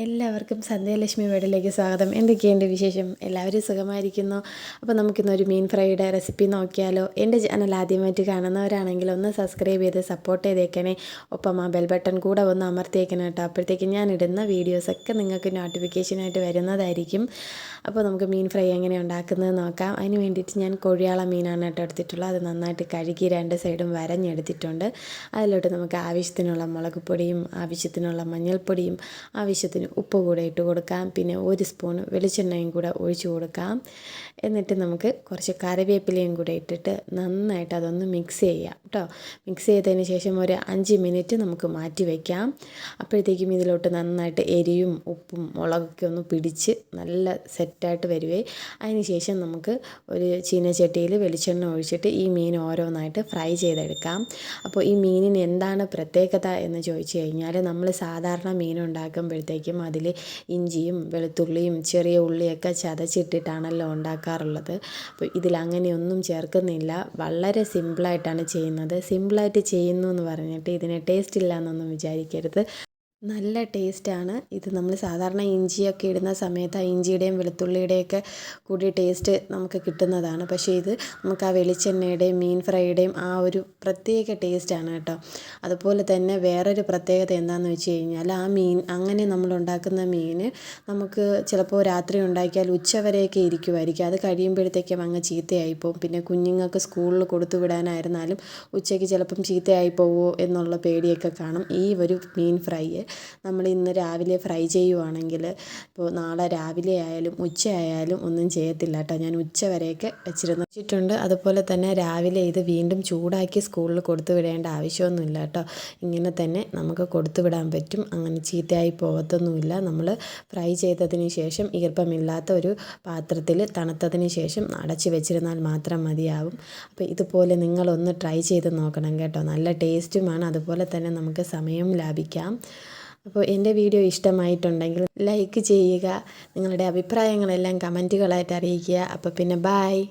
എല്ലാവർക്കും സന്ധ്യാലക്ഷ്മി വീടിലേക്ക് സ്വാഗതം. എന്തൊക്കെയുണ്ട് വിശേഷം? എല്ലാവരും സുഖമായിരിക്കുന്നു. അപ്പോൾ നമുക്കിന്നൊരു മീൻ ഫ്രൈയുടെ റെസിപ്പി നോക്കിയാലോ. എന്റെ ചാനൽ ആദ്യമായിട്ട് കാണുന്നവരാണെങ്കിൽ ഒന്ന് സബ്സ്ക്രൈബ് ചെയ്ത് സപ്പോർട്ട് ചെയ്തേക്കണേ. ഒപ്പം ആ ബെൽ ബട്ടൺ കൂടെ ഒന്ന് അമർത്തിയേക്കണം കേട്ടോ. അപ്പോഴത്തേക്ക് ഞാൻ ഇടുന്ന വീഡിയോസൊക്കെ നിങ്ങൾക്ക് നോട്ടിഫിക്കേഷനായിട്ട് വരുന്നതായിരിക്കും. അപ്പോൾ നമുക്ക് മീൻ ഫ്രൈ എങ്ങനെ ഉണ്ടാക്കുന്നത് നോക്കാം. അതിന് വേണ്ടിയിട്ട് ഞാൻ കൊഴിയാള മീനാണ് കേട്ടോ എടുത്തിട്ടുള്ളത്. അത് നന്നായിട്ട് കഴുകി രണ്ട് സൈഡും വരഞ്ഞെടുത്തിട്ടുണ്ട്. അതിലോട്ട് നമുക്ക് ആവശ്യത്തിനുള്ള മുളക് പൊടിയും ആവശ്യത്തിനുള്ള മഞ്ഞൾപ്പൊടിയും ആവശ്യത്തിന് ഉപ്പ് കൂടെ ഇട്ട് കൊടുക്കാം. പിന്നെ ഒരു സ്പൂൺ വെളിച്ചെണ്ണയും കൂടെ ഒഴിച്ചു കൊടുക്കാം. എന്നിട്ട് നമുക്ക് കുറച്ച് കറിവേപ്പിലയും കൂടെ ഇട്ടിട്ട് നന്നായിട്ട് അതൊന്ന് മിക്സ് ചെയ്യാം കേട്ടോ മിക്സ് ചെയ്തതിന് ശേഷം ഒരു അഞ്ച് മിനിറ്റ് നമുക്ക് മാറ്റി വയ്ക്കാം അപ്പോഴത്തേക്കും ഇതിലോട്ട് നന്നായിട്ട് എരിയും ഉപ്പും മുളകൊക്കെ ഒന്ന് പിടിച്ച് നല്ല സെറ്റായിട്ട് വരുവേ. അതിന് ശേഷം നമുക്ക് ഒരു ചീനച്ചട്ടിയിൽ വെളിച്ചെണ്ണ ഒഴിച്ചിട്ട് ഈ മീൻ ഓരോന്നായിട്ട് ഫ്രൈ ചെയ്തെടുക്കാം. അപ്പോൾ ഈ മീനിന് എന്താണ് പ്രത്യേകത എന്ന് ചോദിച്ചു കഴിഞ്ഞാൽ നമ്മൾ സാധാരണ മീൻ ഉണ്ടാക്കുമ്പോഴത്തേക്കും അതിൽ ഇഞ്ചിയും വെളുത്തുള്ളിയും ചെറിയ ഉള്ളിയൊക്കെ ചതച്ചിട്ടിട്ടാണല്ലോ ഉണ്ടാക്കാറുള്ളത്. അപ്പോൾ ഇതിൽ അങ്ങനെയൊന്നും ചേർക്കുന്നില്ല. വളരെ സിമ്പിളായിട്ടാണ് ചെയ്യുന്നത്. സിമ്പിളായിട്ട് ചെയ്യുന്നു എന്ന് പറഞ്ഞിട്ട് ഇതിന് ടേസ്റ്റ് ഇല്ല എന്നൊന്നും വിചാരിക്കരുത്. നല്ല ടേസ്റ്റാണ്. ഇത് നമ്മൾ സാധാരണ ഇഞ്ചിയൊക്കെ ഇടുന്ന സമയത്ത് ആ ഇഞ്ചിയുടെയും വെളുത്തുള്ളിയുടെയൊക്കെ കൂടി ടേസ്റ്റ് നമുക്ക് കിട്ടുന്നതാണ്. പക്ഷേ ഇത് നമുക്ക് ആ വെളിച്ചെണ്ണയുടെയും മീൻ ഫ്രൈയുടെയും ആ ഒരു പ്രത്യേക ടേസ്റ്റാണ് കേട്ടോ. അതുപോലെ തന്നെ വേറൊരു പ്രത്യേകത എന്താണെന്ന് വെച്ച് കഴിഞ്ഞാൽ ആ മീൻ അങ്ങനെ നമ്മൾ ഉണ്ടാക്കുന്ന മീൻ നമുക്ക് ചിലപ്പോൾ രാത്രി ഉണ്ടാക്കിയാൽ ഉച്ചവരെയൊക്കെ ഇരിക്കുമായിരിക്കും അത് കഴിയുമ്പോഴത്തേക്കും അങ്ങ് ചീത്തയായി പോകും പിന്നെ കുഞ്ഞുങ്ങൾക്ക് സ്കൂളിൽ കൊടുത്തു വിടാനായിരുന്നാലും ഉച്ചയ്ക്ക് ചിലപ്പം ചീത്തയായി പോവുമോ എന്നുള്ള പേടിയൊക്കെ കാണും. ഈ ഒരു മീൻ ഫ്രൈ നമ്മൾ ഇന്ന് രാവിലെ ഫ്രൈ ചെയ്യുവാണെങ്കിൽ ഇപ്പോൾ നാളെ രാവിലെ ആയാലും ഉച്ച ആയാലും ഒന്നും ചെയ്യത്തില്ല കേട്ടോ. ഞാൻ ഉച്ച വരെയൊക്കെ വെച്ചിരുന്നു വെച്ചിട്ടുണ്ട്. അതുപോലെ തന്നെ രാവിലെ ഇത് വീണ്ടും ചൂടാക്കി സ്കൂളിൽ കൊടുത്തു വിടേണ്ട ആവശ്യമൊന്നുമില്ല കേട്ടോ. ഇങ്ങനെ തന്നെ നമുക്ക് കൊടുത്തു വിടാൻ പറ്റും. അങ്ങനെ ചീത്തയായി പോകത്തൊന്നുമില്ല. നമ്മൾ ഫ്രൈ ചെയ്തതിന് ശേഷം ഈർപ്പമില്ലാത്ത ഒരു പാത്രത്തിൽ തണുത്തതിന് ശേഷം അടച്ചു വെച്ചിരുന്നാൽ മാത്രം മതിയാവും. അപ്പോൾ ഇതുപോലെ നിങ്ങളൊന്ന് ട്രൈ ചെയ്ത് നോക്കണം കേട്ടോ. നല്ല ടേസ്റ്റുമാണ്. അതുപോലെ തന്നെ നമുക്ക് സമയം ലാഭിക്കാം. അപ്പോൾ എന്റെ വീഡിയോ ഇഷ്ടമായിട്ടുണ്ടെങ്കിൽ ലൈക്ക് ചെയ്യുക നിങ്ങളുടെ അഭിപ്രായങ്ങളെല്ലാം കമന്റുകളായിട്ട് അറിയിക്കുക. അപ്പോൾ പിന്നെ ബായ്